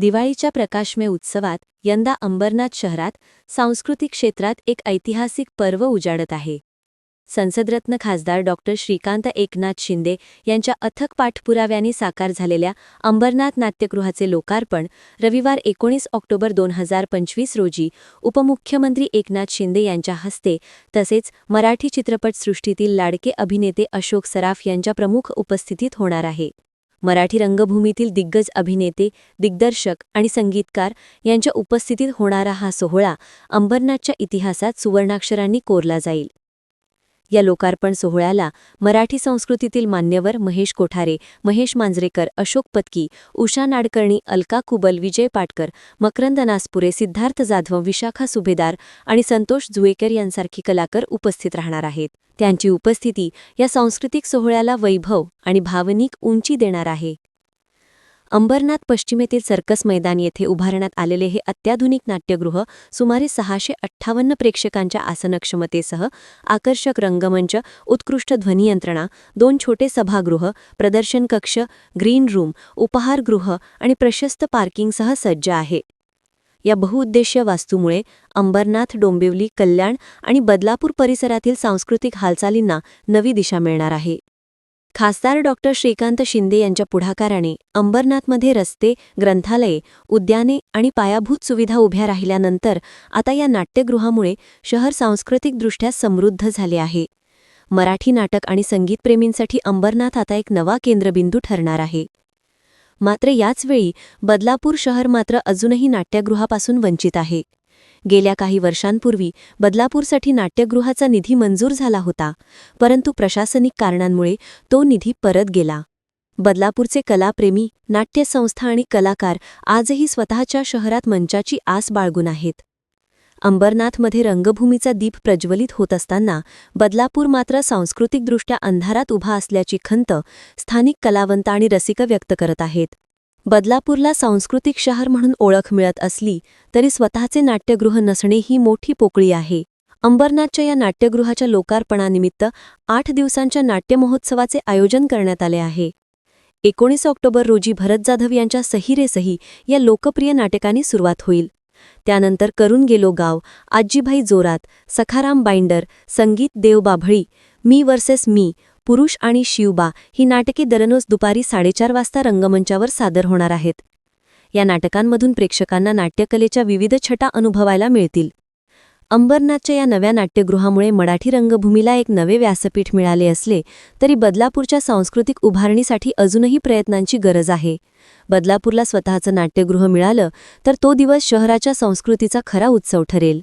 दिवाळीच्या प्रकाशमय उत्सवात यंदा अंबरनाथ शहरात सांस्कृतिक क्षेत्रात एक ऐतिहासिक पर्व उजाडत आहे. संसदरत्न खासदार डॉक्टर श्रीकांत एकनाथ शिंदे यांच्या अथक पाठपुराव्याने साकार झालेल्या अंबरनाथ नाट्यगृहाचे लोकार्पण रविवार एकोणीस ऑक्टोबर दोन हजार पंचवीस रोजी उपमुख्यमंत्री एकनाथ शिंदे यांच्या हस्ते तसेच मराठी चित्रपटसृष्टीतील लाडके अभिनेते अशोक सराफ यांच्या प्रमुख उपस्थितीत होणार आहे. मराठी रंगभूमीतील दिग्गज अभिनेते दिग्दर्शक आणि संगीतकार यांच्या उपस्थितीत होणारा हा सोहळा अंबरनाथच्या इतिहासात सुवर्णाक्षरांनी कोरला जाईल. या लोकार्पण सोहळ्याला मराठी संस्कृतीतील मान्यवर महेश कोठारे महेश मांजरेकर अशोक पत्की उषा नाडकर्णी अलका कुबल विजय पाटकर मकरंद नासपुरे सिद्धार्थ जाधव विशाखा सुभेदार आणि संतोष जुवेकर यांसारखी कलाकार उपस्थित राहणार आहेत. त्यांची उपस्थिती या सांस्कृतिक सोहळ्याला वैभव आणि भावनिक उंची देणार आहे. अंबरनाथ पश्चिमेतील सर्कस मैदान येथे उभारण्यात आलेले हे अत्याधुनिक नाट्यगृह सुमारे सहाशे अठ्ठावन्न प्रेक्षकांच्या आसनक्षमतेसह आकर्षक रंगमंच उत्कृष्ट ध्वनियंत्रणा दोन छोटे सभागृह प्रदर्शन कक्ष ग्रीन रूम उपहारगृह आणि प्रशस्त पार्किंगसह सज्ज आहे. या बहुउद्देशीय वास्तूमुळे अंबरनाथ डोंबिवली कल्याण आणि बदलापूर परिसरातील सांस्कृतिक हालचालींना नवी दिशा मिळणार आहे. खासदार डॉक्टर श्रीकांत शिंदे यांच्या पुढाकाराने अंबरनाथमध्ये रस्ते ग्रंथालये उद्याने आणि पायाभूत सुविधा उभ्या राहिल्यानंतर आता या नाट्यगृहामुळे शहर सांस्कृतिकदृष्ट्या समृद्ध झाले आहे. मराठी नाटक आणि संगीतप्रेमींसाठी अंबरनाथ आता एक नवा केंद्रबिंदू ठरणार आहे. मात्र याचवेळी बदलापूर शहर मात्र अजूनही नाट्यगृहापासून वंचित आहे. गेल्या काही वर्षांपूर्वी बदलापूरसाठी नाट्यगृहाचा निधी मंजूर झाला होता परंतु प्रशासनिक कारणांमुळे तो निधी परत गेला. बदलापूरचे कलाप्रेमी नाट्यसंस्था आणि कलाकार आजही स्वतःच्या शहरात मंचाची आस बाळगून आहेत. अंबरनाथमध्ये रंगभूमीचा दीप प्रज्वलित होत असताना बदलापूर मात्र सांस्कृतिकदृष्ट्या अंधारात उभा असल्याची खंत स्थानिक कलावंत आणि रसिक व्यक्त करत आहेत. बदलापूरला सांस्कृतिक शहर म्हणून ओळख मिळत असली तरी स्वतःचे नाट्यगृह नसणे ही मोठी पोकळी आहे. अंबरनाथच्या या नाट्यगृहाच्या लोकार्पणानिमित्त आठ दिवसांच्या नाट्यमहोत्सवाचे आयोजन करण्यात आले आहे. एकोणीस ऑक्टोबर रोजी भरत जाधव यांच्या सही रे सही या लोकप्रिय नाटकाने सुरुवात होईल. त्यानंतर करून गेलो गाव आजीभाई जोरात सखाराम बाइंडर संगीत देव बाभळी मी वर्सेस मी पुरुष आणि शिवबा ही नाटके दररोज दुपारी साडेचार वाजता रंगमंचावर सादर होणार आहेत. या नाटकांमधून प्रेक्षकांना नाट्यकलेच्या विविध छटा अनुभवायला मिळतील. अंबरनाथच्या या नव्या नाट्यगृहामुळे मराठी रंगभूमीला एक नवे व्यासपीठ मिळाले असले तरी बदलापूरच्या सांस्कृतिक उभारणीसाठी अजूनही प्रयत्नांची गरज आहे. बदलापूरला स्वतःचं नाट्यगृह मिळालं तर तो दिवस शहराच्या संस्कृतीचा खरा उत्सव ठरेल.